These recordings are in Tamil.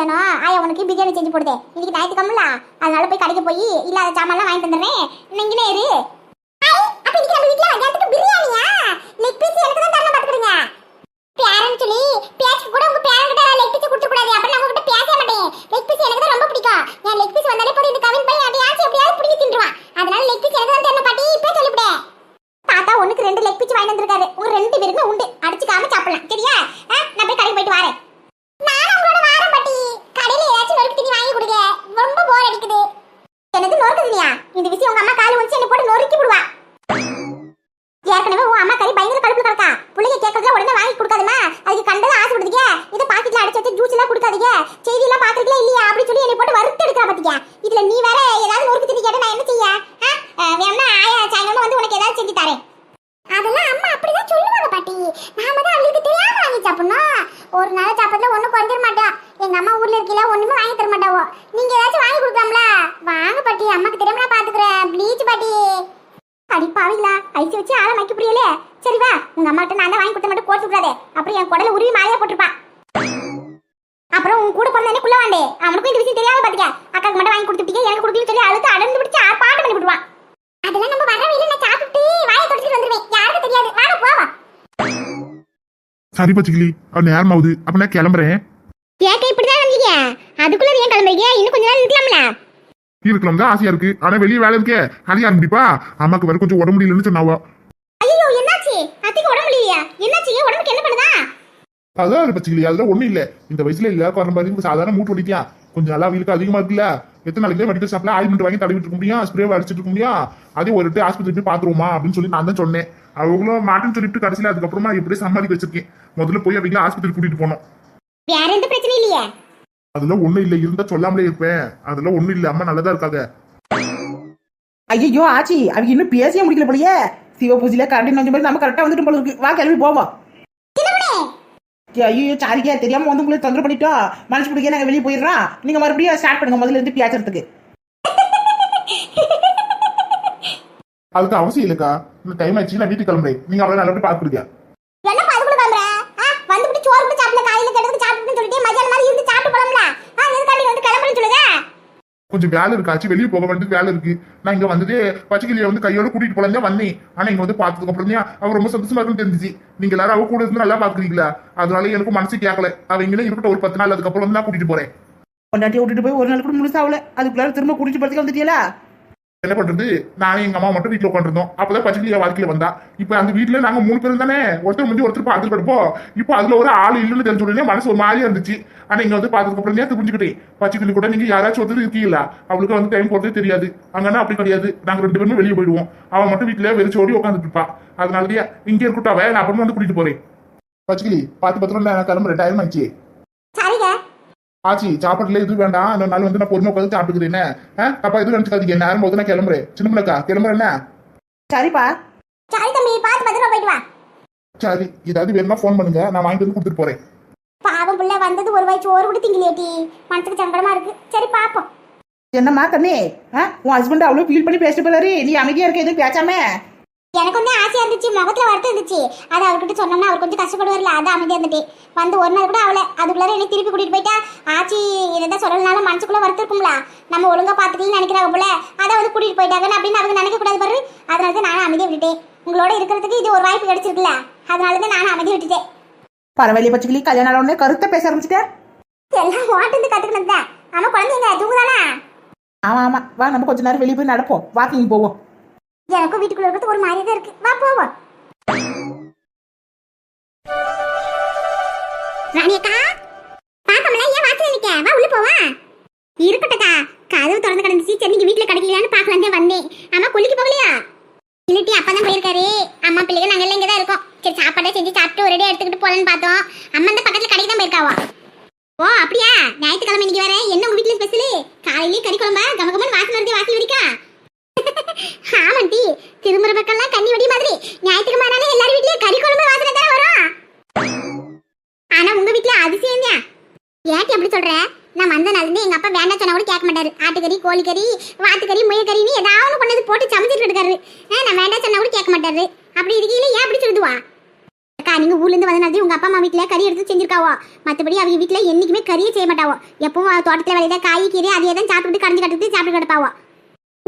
மத்தியானம் ஆயா உனக்கு பிரியாணி செஞ்சு போடுதே. இன்னைக்கு ஞாயிற்றுக்கிழமல? அதனால போய் கடைக்கு போய் இல்லாத சாமான்லாம் வாங்கி தந்துடுறேன் நீங்களே இரு. அப்ப இன்னைக்கு நம்ம வீட்டில் மத்தியானத்துக்கு பிரியாணியா? லெக் பீஸ் எனக்கு உண்டு தரணும் பார்த்துக்கிடுங்க சாப்பிடலாம். சரியா பேச்சு கூட உங்க பேரன் கிட்ட லெக் பீஸ் கொடுத்து கூடாது அப்புறம் நான் உங்ககிட்ட பேச மாட்டேன் லெக் பீஸ் எனக்கு தான் ரொம்ப பிடிக்கும் என் லெக் பீஸ் வந்தாலே போய் இந்த கவின் பையன் அடியாச்சு எப்படியாவது பிடிச்சி தின்றுவான் அதனால லெக் பீஸ் எனக்கு தான் தரணும் பாட்டி இப்போ சொல்லிவிடேன் தாத்தா ஒண்ணுக்கு ரெண்டு லெக் பீஸ் வாங்கி வந்திருக்காரு உங்க ரெண்டு பேருக்குமே உண்டு அடிச்சுக்காம சாப்பிடலாம் சரியா ஆ, நான் போய் கடைக்கு போயிட்டு வரேன் நானும் உங்களோட வாரம் பாட்டி கடையில ஏதாச்சும் நொறுக்கு தண்ணி வாங்கி கொடுங்க ரொம்ப போர் அடிக்குது எனக்கு நொறுக்கு தண்ணியா இந்த விஷயம் உங்க அம்மா காலு வச்சு என்ன போட்டு நொறுக்கி விடுவா ஏற்கனவே உன் அம்மா கறி பயங்கர கடுப்புல கிடக்கா பிள்ளைங்க கேட்கறதுல உடனே வாங்கி கொடுக்காதமா அதுக்கு கண்டதை ஆசைப்படுதுங்க இதை பாக்கெட்ல அடைச்சு வச்சு ஜூஸ் எல்லாம் கொடுக்காதீங்க செய்தி எல்லாம் பாக்குறீங்களா இல்லையா அப்படி சொல்லி என்னை போட்டு வறுத்து எடுக்கிறா பாத்தீங்க இதுல நீ வேற ஏதாவது நொறுக்கு தண்ணி கேட்டா நான் என்ன செய்ய ஆ? ஆ, வேணா ஆயா சாயங்காலம் வந்து உனக்கு ஏதாவது செஞ்சு தரேன் அதெல்லாம் அம்மா அப்படிதான் சொல்லுவாங்க பாட்டி நாம தான் அவளுக்கு தெரியாம வாங்கி சாப்பிடணும் ஒரு நாள் சாப்பிடல ஒண்ணும் குறைஞ்சிட மாட்டோம் எங்க அம்மா ஊர்ல இருக்கீல ஒண்ணுமே வாங்கி தர மாட்டாவோ நீங்க ஏதாச்சும் வாங்கி கொடுக்கலாம்ல வாங்க பாட்டி அம்மாக்கு தெரியாம நான் பாத்துக்கிறேன் ப்ளீச் பாட்டி அடி பாவிங்களா ஐசி வச்சு ஆளை மைக்க புரியல சரி வா உங்க அம்மாட்ட நான் தான் வாங்கி கொடுத்த மட்டும் கோர்த்து விடாதே அப்புறம் என் குடல உருவி மாலையா போட்டிருப்பா அப்புறம் உன் கூட பிறந்த குள்ள வாண்டே அவனுக்கும் இந்த விஷயம் தெரியாம பாத்துக்க அக்காக்கு மட்டும் வாங்கி கொடுத்துட்டீங்க எனக்கு கொடுக்கலன்னு சொல்லி அழுத்து அடர்ந்து பிடிச்சு பாட்டு பண்ணி விடுவான் அதெல்லாம் நம்ம வர வழியில நான் சாப்பிட்டு வாயை தொடச்சிட்டு வந்துருவேன். யாருக்கும் தெரியாது. வாங்க போவா சரி பச்சிக்கிளி. அவன் நேரம் ஆகுது அப்ப நான் கிளம்புறேன். ஏக்க இப்படிதான் வந்தீங்க? அதுக்குள்ள ஏன் கிளம்புறீங்க? இன்னும் கொஞ்ச நேரம் இருக்கலாம்ல? இருக்கலாம் தான் ஆசையா இருக்கு. ஆனா வெளியே வேலை இருக்கே. அது யார் முடிப்பா? அம்மாக்கு வேற கொஞ்சம் உடம்பு முடியலன்னு சொன்னாவா? ஐயோ என்னாச்சு? அத்திக்கு உடம்பு இல்லையா என்னாச்சு? உடம்புக்கு என்ன பண்ணுதா? அதான் பச்சிக்கிளி. அதெல்லாம் ஒண்ணும் இல்ல. இந்த வயசுல இல்ல குறை மாதிரி சாதாரண மூட்டு வலிக்கா கொஞ்சம் நல்லா வீலுக்கு அதிகமா இருக்குல்ல. எத்தனை நாளைக்கு மெடிக்கல் ஷாப்ல ஆயில்மெண்ட் வாங்கி தடவிட்டு இருக்க முடியும்? ஸ்ப்ரே அடிச்சிட்டு இருக்க முடியும்? அதே ஒரு டு ஆஸ்பத்திரி போய் பாத்துருவோமா? அப்படின்னு சொல்லி நான் தான் சொன்னேன். அவங்களும் மாட்டேன்னு சொல்லிட்டு கடைசியில அதுக்கப்புறமா எப்படியே சமாளிக்க வச்சிருக்கேன். முதல்ல போய் அவங்க ஆஸ்பத்திரி கூட்டிட்டு போனோம். வேற எந்த பிரச்சனையும் இல்லையே? அதெல்லாம் ஒண்ணும் இல்ல. இருந்தா சொல்லாமலே இருப்பேன். அதெல்லாம் ஒண்ணும் இல்ல. அம்மா நல்லதா இருக்காங்க. ஐயோ ஆச்சி அவங்க இன்னும் பேசியே முடிக்கல போலயே. சிவபூஜையில கரண்ட் கொஞ்சம் பேர் நம்ம கரெக்டா வந்துட்டு போல இருக்கு. வா கிளம்பி போவோம்? ஐயோ சாரிக்கா தெரியாம வந்து உங்களுக்கு தொந்தரவு பண்ணிட்டோம். மனசு பிடிக்க நாங்க வெளியே போயிடுறோம். நீங்க மறுபடியும் ஸ்டார்ட் பண்ணுங்க முதல்ல இருந்து பேசுறதுக்கு. அதுக்கு அவசியம் இல்லைக்கா. இந்த டைம் ஆச்சு நான் வீட்டுக்கு கிளம்புறேன். நீங்க அவளை நல்லபடி பாத்துருக்கீங்க என்னப்பா அதுக்குள்ள கிளம்புற ஆ வந்துட்டு சோறு கூட சாப்பிடல காலையில கிடக்கு சாப்பிட்டுன்னு சொல்லிட்டு மதியானம் மாதிரி இருந்து சாப்பிட்டு போலாம்ல ஆ எதுக்காண்டி வந்து கிளம்புறேன்னு சொல்லுங்க கொஞ்சம் வேலை இருக்காச்சு வெளியே போக வேண்டியது வேலை இருக்கு. நான் இங்க வந்துட்டு பச்சைக்கிளிய வந்து கையோட கூட்டிட்டு போலாம் வந்தேன். ஆனா இங்க வந்து பார்த்ததுக்கு அப்புறம் தான் அவ ரொம்ப சந்தோஷமா இருக்குன்னு தெரிஞ்சுச்சு. நீங்க எல்லாரும் அவ கூட இருந்து நல்லா பாக்குறீங்களா அதனால எனக்கு மனசு கேட்கல அவ இங்கே இருக்கட்டும் ஒரு பத்து நாள் அதுக்கப்புறம் வந்து நான் கூட்டிட்டு போறேன். கொண்டாட்டி விட்டுட்டு போய் ஒரு நாள் கூட முழுசாவல அதுக்குள்ளார திரும்ப கூட்டிட்டு போறதுக்கு வந்துட்டியலா? என்ன பண்றது? நானும் எங்க அம்மா மட்டும் வீட்டுல உட்காந்துருந்தோம் அப்பதான் பச்சைக்கிளிய வாழ்க்கையில வந்தா. இப்ப அந்த வீட்டுல நாங்க மூணு பேரும் தானே? ஒருத்தர் முடிஞ்சு ஒருத்தர் பார்த்துட்டு கிடப்போம். இப்போ அதுல ஒரு ஆள் இல்லைன்னு தெரிஞ்ச உடனே மனசு ஒரு மாதிரியா இருந்துச்சு. ஆனா இங்க வந்து பார்த்ததுக்கு அப்புறம் தான் புரிஞ்சுக்கிட்டே பச்சைக்கிளி கூட நீங்க யாராச்சும் ஒருத்தர் இருக்கீங்களா? அவளுக்கு வந்து டைம் போறதே தெரியாது. அங்கன்னா அப்படி கிடையாது. நாங்க ரெண்டு பேருமே வெளியே போயிடுவோம். அவன் மட்டும் வீட்டுல வெறிச்சோடி உட்காந்துட்டு இருப்பா. அதனாலயே இங்க இருக்கட்டும் நான் அப்புறமா வந்து கூட்டிட்டு போறேன். பச்சைக்கிளி பார்த்து பத்திரம் நான் கிளம்புறேன். டைம் ஆச்சு. ஆச்சி சாப்பாட்டுல எதுவும் வேண்டாம். இன்னொரு நாள் வந்து நான் பொறுமை உட்காந்து சாப்பிட்டுக்கிறேன் அப்பா எதுவும் நினைச்சுக்காதீங்க. நேரம் போது நான் கிளம்புறேன். சின்னமலக்கா கிளம்புறேன்னா சரிப்பா. சரி தம்பி பார்த்து பத்திரமா போயிட்டு வா. சரி ஏதாவது வேணுமா ஃபோன் பண்ணுங்க. நான் வாங்கிட்டு வந்து கொடுத்துட்டு போறேன். பாவம் புள்ள வந்தது ஒரு வாய் சோறு கூட திங்கலையேட்டி மனசுக்கு சங்கடமா இருக்கு. சரி பாப்போம். என்னம்மா கண்ணே? உன் ஹஸ்பண்ட் அவ்வளவு ஃபீல் பண்ணி பேசிட்டு போறாரு. நீ அமைதியா இருக்க எதுவும் பேசாம. எனக்கு வந்து ஆசையா இருந்துச்சு முகத்துல வருத்தம் இருந்துச்சு. அது அவர்கிட்ட சொன்னோம்னா அவர் கொஞ்சம் கஷ்டப்படுவார்ல அதான் அமைதியா இருந்துட்டு. வந்து ஒரு நாள் கூட அவளை அதுக்குள்ளார என்னை திருப்பி கூட்டிட்டு போயிட்டா. ஆச்சி இதை சொல்லலனாலும் மனசுக்குள்ள வருத்தம் இருக்கும்ல நம்ம ஒழுங்கா பாத்துக்கலன்னு நினைக்கிறாங்க போல. அதை வந்து கூட்டிட்டு போயிட்டாங்கன்னு அப்படின்னு அவங்க நினைக்க கூடாது பாரு. அதனால தான் நானும் அமைதியா விட்டுட்டேன். உங்களோட இருக்கிறதுக்கு இது ஒரு வாய்ப்பு கிடைச்சிருக்குல்ல. அதனால தான் நானும் அமைதியா விட்டுட்டேன். பரவாயில்ல பச்சைக்கிளி கல்யாணம் உடனே கருத்தை பேச ஆரம்பிச்சிட்ட. எல்லாம் ஓட்டு கத்துக்கினது தான் ஆமா குழந்தைங்க தூங்குதானா? ஆமா ஆமா. வா நம்ம கொஞ்ச நேரம் வெளியே போய் நடப்போம். வாக்கிங் போவோம். எனக்கும் வீட்டுக்குள்ள இருக்கிறது ஒரு மாதிரி தான் இருக்கு. வா போவோம். ராணியக்கா பாப்பம்ல ஏன் வாசல் நிக்க? வா உள்ள போவா. இருக்கட்டக்கா கதவு திறந்து கிடந்துச்சு. சரி நீங்க வீட்டுல கிடைக்கலையான்னு பாக்கலாம் தான் வந்தேன். அம்மா கொல்லிக்கு போகலையா? இல்லட்டி அப்பா தான் போயிருக்காரு. அம்மா பிள்ளைங்க நாங்க எல்லாம் இங்க தான் இருக்கோம். சரி சாப்பாடே செஞ்சு சாப்பிட்டு ஒரு ரெடியா எடுத்துக்கிட்டு போலான்னு பார்த்தோம். அம்மா இந்த பக்கத்துல கடைக்கு தான் போயிருக்காவா ஓ அப்படியா? ஞாயிற்றுக்கிழமை இன்னைக்கு வரேன் என்ன உங்க வீட்டுல ஸ்பெஷலு காலையிலேயே கறி குழம்பா? கமக வாசல் வருது வாசல் வரைக்கா ஆமாண்டி திரும்புற பக்கம்லாம் கண்ணி வெடி மாதிரி ஞாயிற்றுக்கிழமை ஆனாலே எல்லாரும் வீட்லயும் கறி குழம்பு வாசனை தானே வரும் ஆனா உங்க வீட்ல அதிசயம் தான் ஏன்டி நான் வந்த நாள்லேருந்து எங்க அப்பா வேண்டாம் சொன்னா கூட கேட்க மாட்டாரு. ஆட்டுக்கறி கோழிக்கறி வாத்துக்கறி முயக்கறின்னு ஏதாவது ஒண்ணு கொண்டது போட்டு சமைச்சிட்டு இருக்காரு. நான் வேண்டாம் சொன்னா கூட கேட்க மாட்டாரு. அப்படி இருக்கீங்களே ஏன் அப்படி சொல்லுதுவா? அக்கா நீங்க ஊர்ல இருந்து வந்தனால உங்க அப்பா அம்மா வீட்டில் கறி எடுத்து செஞ்சிருக்காவோ? மத்தபடி அவங்க வீட்டில் என்னைக்குமே கறியே செய்ய மாட்டாவோ? எப்பவும் தோட்டத்தில் தோட்டத்துல விளையாட காய் கீரை தான் சாப்பிட்டு கடைஞ்சு கட்டுறது சாப்பிட்டு கிடப்பாவோ?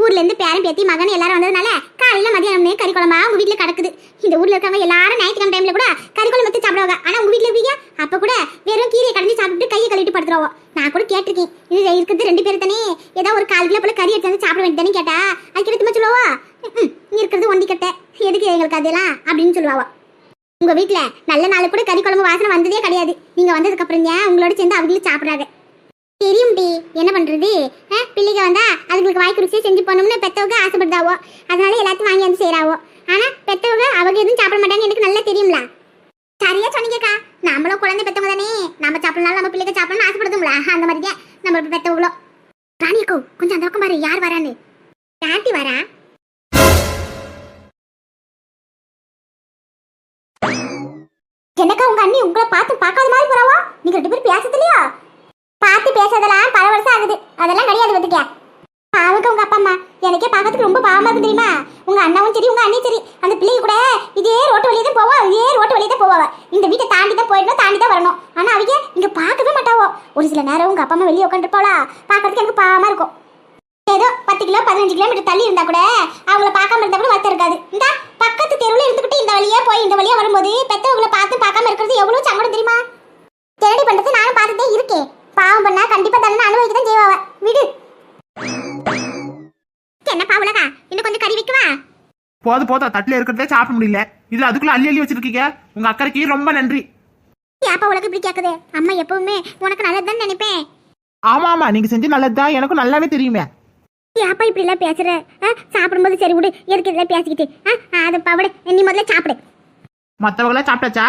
ஊர்ல இருந்து பேரன் பேத்தி மகன் எல்லாரும் வந்ததுனால காலையில மதியானமே கறி குழம்பா உங்க வீட்ல கிடக்குது. இந்த ஊர்ல இருக்கவங்க எல்லாரும் ஞாயிற்றுக்கிழமை டைம்ல கூட கறி குழம்பு வச்சு சாப்பிடுவாங்க. ஆனா உங்க வீட்ல இருக்கீங்க அப்ப கூட வெறும் கீரையை கடைஞ்சி சாப்பிட்டு கையை கழுவிட்டு படுத்துருவோம் நான் கூட கேட்டிருக்கேன். இது இருக்கிறது ரெண்டு பேர் தானே. ஏதோ ஒரு கால் கிலோ போல கறி எடுத்து வந்து சாப்பிட வேண்டியதானே கேட்டா. அதுக்கு எடுத்து சொல்லுவா? இருக்கிறது ஒண்டி கட்டை. எதுக்கு எங்களுக்கு அதெல்லாம்? அப்படின்னு சொல்லுவாவோ உங்க வீட்டுல நல்ல நாள் கூட கறி குழம்பு வாசனை வந்ததே கிடையாது. நீங்க வந்ததுக்கு அப்புறம் ஏன் உங்களோட சேர்ந்து அவங்களும் சாப்பிடுறாங்க. தெரியும் டி. என்ன பண்றது? பிள்ளைங்க வந்தா அதுங்களுக்கு வாய்க்கு ருசியை செஞ்சு போனோம்னு பெத்தவங்க ஆசைப்படுதாவோ. அதனால எல்லாத்தையும் வாங்கி வந்து செய்யறாவோ ஆனா பெத்தவங்க அவங்க எதுவும் சாப்பிட மாட்டாங்க எனக்கு நல்லா தெரியும்ல. சரியா சொன்னீங்கக்கா. நம்மளும் குழந்தை பெத்தவங்க தானே. நம்ம சாப்பிடலாம் நம்ம பிள்ளைங்க சாப்பிடணும்னு ஆசைப்படுதும்ல அந்த மாதிரி தான் நம்ம பெத்தவங்களோ. ராணியக்கோ கொஞ்சம் அந்த பக்கம் பாரு. யார் வரான்னு? ஆண்டி வரா? என்னக்கா உங்க அண்ணி உங்களை பார்த்து பார்க்காத மாதிரி போறாவா? நீங்க ரெண்டு பேரும் பேசுறது பார்த்து பேசுறதெல்லாம் பல வருஷம் ஆகுது. அதெல்லாம் கிடையாது பத்துக்க பாவக்க உங்க அப்பா அம்மா. எனக்கே பார்க்கறதுக்கு ரொம்ப பாவமா இருக்கு தெரியுமா? உங்க அண்ணாவும் சரி உங்க அண்ணியும் சரி. அந்த பிள்ளைங்க கூட இதே ரோட்டு வழியே தான் போவா இதே ரோட்டு வழியே தான் போவா இந்த வீட்டை தாண்டி தான் போயிடணும் தாண்டி தான் வரணும். ஆனா அவங்க இங்க பார்க்கவே மாட்டாவோ ஒரு சில நேரம் உங்க அப்பா அம்மா வெளியே உட்காந்துருப்பாளா பார்க்கறதுக்கு எனக்கு பாவமா இருக்கும். ஏதோ பத்து கிலோ பதினஞ்சு கிலோமீட்டர் தள்ளி இருந்தா கூட அவங்கள பார்க்காம இருந்தா கூட வருத்தம் இருக்காது. இந்த பக்கத்து தெருவில் இருந்துகிட்டு இந்த வழியா போய் இந்த வழியா வரும்போது பெத்தவங்களை பார்த்து பார்க்காம இருக்கிறது எவ்வளவு சங்கடம் தெரியுமா? தேடி பண்றது நானும் பார்த்துட்டே இருக்கேன். பாவம் பண்ணா கண்டிப்பா தண்டனை அனுபவிக்க தான் செய்வாவ. விடு. என்ன பாவலகா? இன்னும் கொஞ்சம் கறி வைக்கவா போதும் போதும் தட்டுல இருக்கிறதே சாப்பிட முடியல. இதுல அதுக்குள்ள அள்ளி அள்ளி வச்சிருக்கீங்க. உங்க அக்கறைக்கு ரொம்ப நன்றி. ஏப்பா உலக இப்படி கேக்குது? அம்மா எப்பவுமே உனக்கு நல்லதுதான் நினைப்பேன். ஆமா ஆமா நீங்க செஞ்சு நல்லதுதான். எனக்கும் நல்லாவே தெரியுமே. ஏப்பா இப்படி எல்லாம் பேசுற? சாப்பிடும்போது சரி விடு. எதுக்கு இதெல்லாம் பேசிக்கிட்டு? அது பாவடு நீ முதல்ல சாப்பிடு. மத்தவங்கள சாப்பிட்டாச்சா?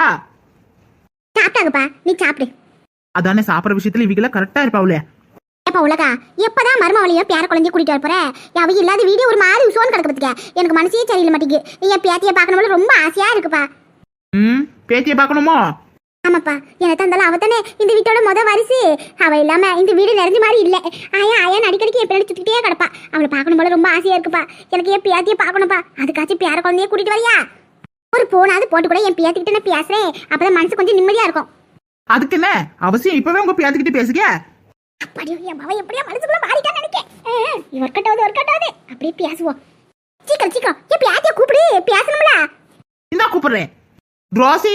சாப்பிட்டாங்கப்பா நீ சாப்பிடு. அதானே சாப்பிடுற விஷயத்துல இவங்கள கரெக்டா இருப்பாவுல ஏப்பா உலகா எப்பதான் மருமவளையோ பேர குழந்தைய கூட்டிட்டு வர போற அவ இல்லாத வீடியோ ஒரு மாதிரி உசோன் கிடக்கு பத்துக்க. எனக்கு மனசே சரியில்லை மாட்டேங்குது நீ என் பேத்திய பார்க்கணும் ரொம்ப ஆசையா இருக்குப்பா. ம் பேத்தியை பார்க்கணுமோ? ஆமாப்பா எனக்கு இருந்தாலும் அவ தானே இந்த வீட்டோட முத வாரிசு. அவ இல்லாம இந்த வீடு நிறைஞ்ச மாதிரி இல்ல. ஆயா ஆயா அடிக்கடிக்கு என் பின்னாடி சுத்திட்டே கிடப்பா. அவளை பார்க்கணும் போல ரொம்ப ஆசையா இருக்குப்பா. எனக்கு என் பேத்திய பார்க்கணும்ப்பா. அதுக்காச்சும் பேர குழந்தைய கூட்டிட்டு வரியா? ஒரு போனாவது போட்டு கூட என் பேத்திக்கிட்ட நான் பேசுறேன். அப்பதான் மனசு கொஞ்சம் நிம்மதியா இருக்கும். அதுக்கு என்ன? அவசியம் இப்பவே உங்க பேத்திக்கிட்டு பேசுங்க அப்படியோ என் மவ எப்படியா மனசுக்குள்ள மாறிட்டான்னு நினைக்கேன். ஒர்க் அவுட் ஆகுது ஒர்க் அவுட் ஆகுது. அப்படியே பேசுவோம். சீக்கிரம் சீக்கிரம். என் பேத்திய கூப்பிடு பேசணும்ல. இந்தா கூப்பிடுறேன். ரோசி.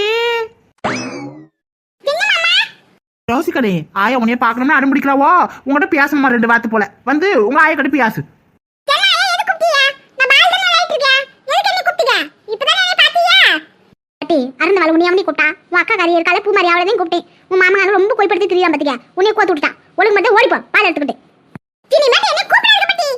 ரோசி கடை ஆயா உன்னைய பார்க்கணும்னு அடம்பிடிக்கலாவோ உங்கள்கிட்ட பேசணுமா ரெண்டு வார்த்தை போல. வந்து உங்க ஆயா கிட்ட பேசு. அருந்த வாழ் உன்னைய கூப்பிட்டா. உன் அக்கா கறி இருக்கால பூ மாதிரி அவளையும் கூப்பிட்டேன். உன் மாமா ரொம்ப குறிப்பிடுத்தி தெரியாம பாத்தியா? உன்னைய கோத்து விட்டான் ஒழுங்கு மட்டும் ஓடிப்போ பால் எடுத்துக்கிட்டு. மட்டும்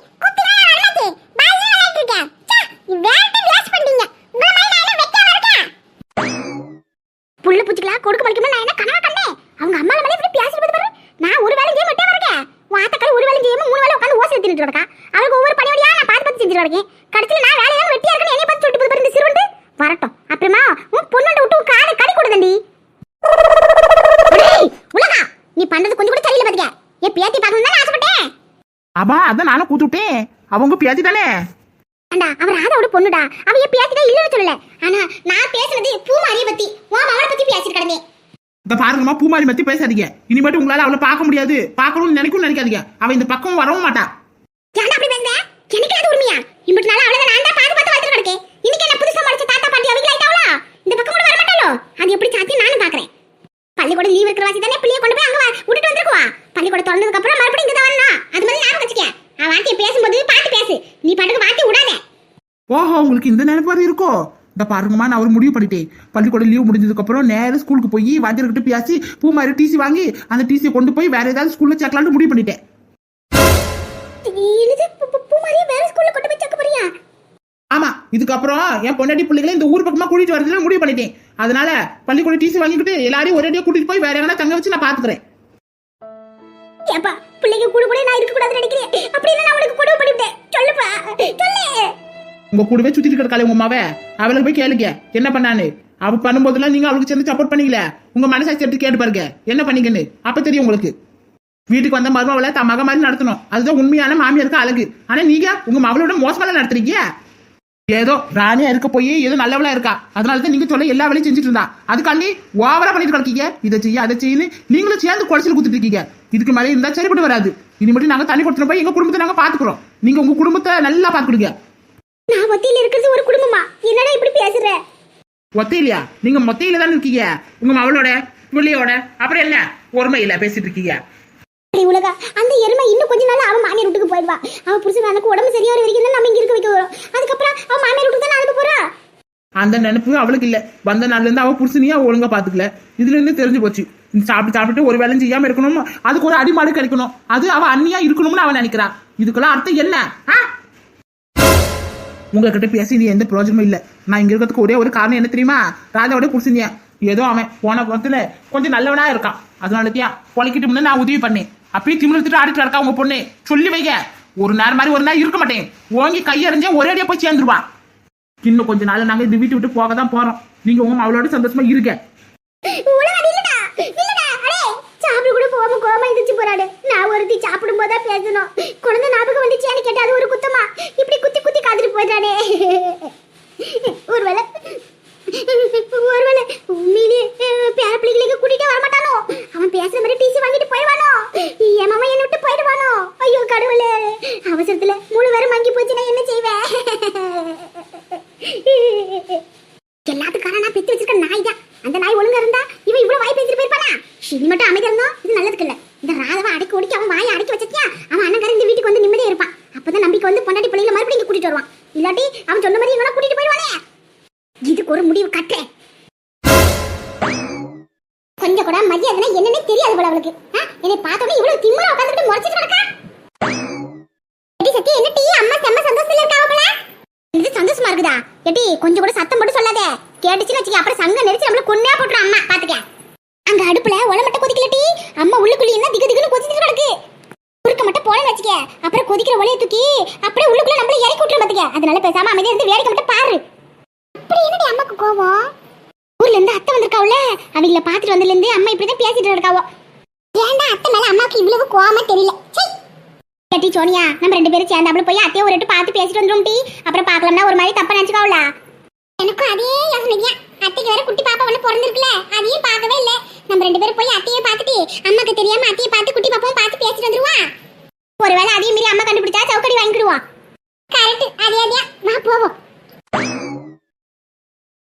புள்ள பூச்சிகளா கொடுக்க மடிக்கணும் நான் என்ன கனவா கண்டேன்? அவங்க அம்மா மேலே இப்படி பேசிட்டு பாரு. நான் ஒரு வேலை செய்ய மாட்டேன் வரேன் உன் ஆத்தக்காரி ஒரு வேலை செய்யாம மூணு வேலை உட்காந்து ஓசை தின்னுட்டு இருக்கா அவளுக்கு ஒவ்வொரு பணியோடையா நான் பார்த்து பார்த்து செஞ்சுட்டு இருக்கேன் கடைசியில் நான் வேலையான வெட்டியா இருக்கேன் என்னை பார்த்து சொல்லிட்டு போது இந்த சிறுவண்டு. வரட்டும். அப்புறமா உன் பொண்ணு விட்டு காலை கடி கொடுதண்டி. உலகா நீ பண்றது கொஞ்சம் கூட சரியில்லை பாத்துக்க. என் பேத்தி பார்க்கணும் தான் ஆசைப்பட்டேன். ஆமா அதான் நானும் கூத்துட்டேன் அவங்க பேத்தி தானே? அண்டா அவர் ராதாவோட பொண்ணுடா. அவ என் பேத்தி தான் இல்லைன்னு சொல்லல. ஆனா நான் பேசுனது பூமாரியை பத்தி உன் மவளை பத்தி பேசிட்டு கிடந்தேன் இந்த பாருங்கம்மா பூமாரி பத்தி பேசாதீங்க. இனிமேட்டு உங்களால அவளை பார்க்க முடியாது. பார்க்கணும்னு நினைக்கும் நினைக்காதீங்க. அவ இந்த பக்கம் வரவும் மாட்டா. ஏன்டா அப்படி பேசுற? எனக்கு அது உரிமையா? இம்பட்டு நாள் அவளை நான் தான் பார்த்து பார்த்து வளர்த்து கிடக்கேன் இன்னைக்கு என்ன புதுசா முடிச்ச தாத்தா பாட்டி அவங்க ஆயிட்டாவளா இந்த பக்கம் கூட வர மாட்டாளோ அது எப்படி சாத்தி நானும் பாக்குறேன். பள்ளிக்கூடம் லீவ் இருக்கிற வாசி தானே பிள்ளைய கொண்டு போய் அங்க விட்டுட்டு வந்துருக்குவா? பள்ளிக்கூடம் திறந்ததுக்கு அப்புறம் மறுபடியும் இங்க தான் வரணும்? அது மாதிரி ஞாபகம் வச்சுக்க அவன் வார்த்தையை பேசும்போது பார்த்து பேசு. நீ பாட்டுக்கு வார்த்தை விடாத. ஓஹோ உங்களுக்கு இந்த நினைப்பாரு இருக்கோ? இந்த பாருங்கம்மா நான் ஒரு முடிவு பண்ணிட்டேன். பள்ளிக்கூடம் லீவ் முடிஞ்சதுக்கு அப்புறம் நேரம் ஸ்கூலுக்கு போய் வாத்தியார்கிட்ட பேசி மாதிரி டிசி வாங்கி அந்த டிசியை கொண்டு போய் வேற ஏதாவது ஸ்கூல்ல சேர்க்கலாம்னு முடிவு பண்ணிட்டேன். இதுக்கப்புறம் என் பொண்டாட்டி பிள்ளைகளை இந்த ஊர் பக்கமா கூட்டிட்டு வரதுல முடிவு பண்ணிட்டேன். அதனால பள்ளிக்கூடம் டிசி வாங்கிக்கிட்டு எல்லாரையும் ஒரேடியா கூட்டிட்டு போய் வேற எங்கன்னா தங்க வச்சு நான் பாத்துக்கிறேன். ஏப்பா பிள்ளைங்க கூட கூட நான் இருக்க கூடாதுன்னு நினைக்கிறேன் அப்படின்னு நான் உனக்கு கொடுமை பண்ணிவிட்டேன். சொல்லுப்பா சொல்லு. உங்க கூடவே சுத்திட்டு இருக்காளே உங்க மாவ அவளுக்கு போய் கேளுங்க. என்ன பண்ணான்னு? அவ பண்ணும்போதெல்லாம் நீங்க அவளுக்கு சேர்ந்து சப்போர்ட் பண்ணீங்களே? உங்க மனசாட்சி எடுத்து கேட்டு பாருங்க. என்ன பண்ணீங்கன்னு? அப்ப தெரியும் உங்களுக்கு. வீட்டுக்கு வந்த மருமவளை தன் மக மாதிரி நடத்தணும். அதுதான் உண்மையான மாமியாருக்கு அழகு. ஆனா நீங்க உங்க மகளோட மோசமான நடத்துறீங்க. ஏதோ ராணியா இருக்க போய் ஏதோ நல்லவளா இருக்கா. அதனால தான் நீங்க சொல்ல எல்லா வேலையும் செஞ்சுட்டு இருந்தா. அதுக்காண்டி ஓவரா பண்ணிட்டு கிடக்கீங்க. இதை செய்ய அதை செய்யுன்னு நீங்களும் சேர்ந்து குறைச்சல் குத்துட்டு இருக்கீங்க. இதுக்கு மேலே இருந்தா சரிப்பட்டு வராது. இனி மட்டும் நாங்க தனி கொடுத்துட்டு போய் எங்க குடும்பத்தை நாங்க பாத்துக்கிறோம். நீங்க உங்க குடும்பத்தை நல்லா பாத்துக்கிடுங்க. நான் ஒத்தையில இருக்கிறது ஒரு குடும்பமா? என்னடா இப்படி பேசுற? ஒத்தையிலையா? நீங்க மொத்தையில தானே இருக்கீங்க. உங்க மவளோட பிள்ளையோட அப்புறம் என்ன? ஒருமையில பேசிட்டு இருக்கீங்க. அடி உலகா அந்த எருமை இன்னும் கொஞ்ச நாள் அவன் மாமியார் வீட்டுக்கு போயிடுவா. அவன் புருஷன் எனக்கு உடம்பு சரியா வர வரைக்கும் தான் நம்ம இங்க இருக்க வைக்க வரும் அதுக்கப்புறம் அவன் மாமியார் வீட்டுக்கு தான் அனுப்ப போறா? அந்த நினைப்பு அவளுக்கு இல்ல. வந்த நாள்ல இருந்து அவ புருஷனையா ஒழுங்கா பாத்துக்கல. இதுல இருந்து தெரிஞ்சு போச்சு. சாப்பிட்டு சாப்பிட்டு ஒரு வேலையும் செய்யாம இருக்கணும் அதுக்கு ஒரு அடிமாடு கிடைக்கணும். அது அவ அண்ணியா இருக்கணும்னு அவன் நினைக்கிறா. இதுக்கெல்லாம் அர்த்தம் என்ன? ஆ? உங்ககிட்ட பேசி நீ எந்த பிரயோஜனமும் இல்ல. நான் இங்க இருக்கிறதுக்கு ஒரே ஒரு காரணம் என்ன தெரியுமா? ராஜாவோட புருஷனியா. ஏதோ அவன் போன போகிறதுல கொஞ்சம் நல்லவனா இருக்கான். அதனாலத்தியா பொழைக்கிட்டு முன்னே நான் உதவி பண்ணேன். அப்படியே திமிர்த்துட்டு ஆடிட்டு இருக்கா உங்க பொண்ணு? சொல்லி வைங்க. ஒரு நேரம் மாதிரி ஒரு நேரம் இருக்க மாட்டேன். ஓங்கி கையறிஞ்சே ஒரே அடியா போய் சேர்ந்துருவா. இன்னும் கொஞ்ச நாள் நாங்க இந்த வீட்டு விட்டு போக தான் போறோம். நீங்க உங்க அவளோட சந்தோஷமா இருக்க உலகம் கூட நான் சாப்பிடும் போதா பேசணும். குழந்தை ஞாபகம் வந்துச்சேன்னு கேட்டா அது ஒரு குத்தமா? இப்படி குத்தி குத்தி காத்துட்டு போயிட்டானே ஒருவேளை ஒருவேளை உண்மையிலேயே அஹ், பேர பிள்ளைகளுக்கு கூட்டிட்டு வர மாட்டானோ அவன் பேசுற மாதிரி டிசி வாங்கிட்டு போயிடுவானோ என் மாமா என்னை விட்டு போயிடுவானோ ஐயோ கடவுளே அவசரத்துல மூணு பேரும் வாங்கி போச்சுன்னா என்ன செய்வேன் எல்லாத்துக்கான நான் பெத்து வச்சிருக்க நாய் தான் அந்த நாய் ஒழுங்கா இருந்தா இவன் இவ்வளவு வாய் பேசிட்டு போயிருப்பானா இனி மட்டும் அமைதி இருந்தோம் இது நல்லதுக்கு இல்லை. இந்த ராதவ அடக்கி ஒடிக்க அவன் வாயை அடக்கி வச்சிருக்கியா? அவன் அண்ணன் இந்த வீட்டுக்கு வந்து நிம்மதியா இருப்பான். அப்பதான் நம்பிக்கை வந்து பொண்டாட்டி பிள்ளைகளை மறுபடியும் கூட்டிட்டு வருவான். இல்லாட்டி அவன் சொன்ன மாதிரி இவனை கூட்டிட்டு போயிடுவானே? இதுக்கு ஒரு முடிவு கட்டுறேன் கொஞ்சம் கூட மரியாதை என்னன்னே தெரியாது போல அவளுக்கு. என்னை பார்த்தோன்னே இவ்வளவு திமிரா உட்காந்துட்டு முறைச்சிட்டு கிடக்கா? எடி சத்தி என்ன டீ? அம்மா செம்ம சந்தோஷத்துல இருக்காவ போல. இது சந்தோஷமா இருக்குதா? எடி கொஞ்சம் கூட சத்தம் போட்டு சொல்லாத. கேட்டுச்சுன்னு வச்சுக்க அப்புறம் சங்க நெரிச்சு நம்மள கொன்னே போட்டுரும் அம்மா. பாத்துக்க. அங்க அடுப்புல ஒலை மட்டும் கொதிக்கல டீ அம்மா உள்ளுக்குள்ளி என்ன திகு திகுன்னு கொதிச்சுட்டு கிடக்கு குறுக்க மட்டும் போலன்னு வச்சுக்க. அப்புறம் கொதிக்கிற ஒலைய தூக்கி அப்படியே உள்ளுக்குள்ள நம்மள இறக்கி விட்டுரும் பாத்துக்க. அதனால பேசாம அமைதியா இருந்து வேடிக்கை மட்டும் பாரு. அப்படி என்னடி அம்மாக்கு கோவம் ஊர்ல இருந்து அத்தை வந்திருக்காவுல. அவங்கள பாத்துட்டு வந்ததுல இருந்து அம்மா இப்படிதான் பேசிட்டு இருக்காவோ. ஏன்டா அத்தை மேல அம்மாவுக்கு இவ்வளவு கோவமா தெரியல? கட்டி சோனியா நம்ம ரெண்டு பேரும் சேர்ந்தாப்புல போய் அத்தையை ஒரு எட்டு பார்த்து பேசிட்டு வந்துரும் டி அப்புறம் பார்க்கலாம்னா ஒரு மாதிரி தப்பா நினைச்சுக்காவல எனக்கும் அதே யோசனையா அத்தைக்கு வேற குட்டி பாப்பா ஒண்ணு பிறந்திருக்குல அதையும் பார்க்கவே இல்ல. நம்ம ரெண்டு பேரும் போய் அத்தையை பார்த்துட்டு அம்மாக்கு தெரியாம அத்தையை பார்த்து குட்டி பாப்பாவும் பார்த்து பேசிட்டு வந்துருவா. ஒருவேளை அதையும் மீறி அம்மா கண்டுபிடிச்சா சவுக்கடி வாங்கிடுவா கரெக்ட் அதே அதே. வா போவோம்.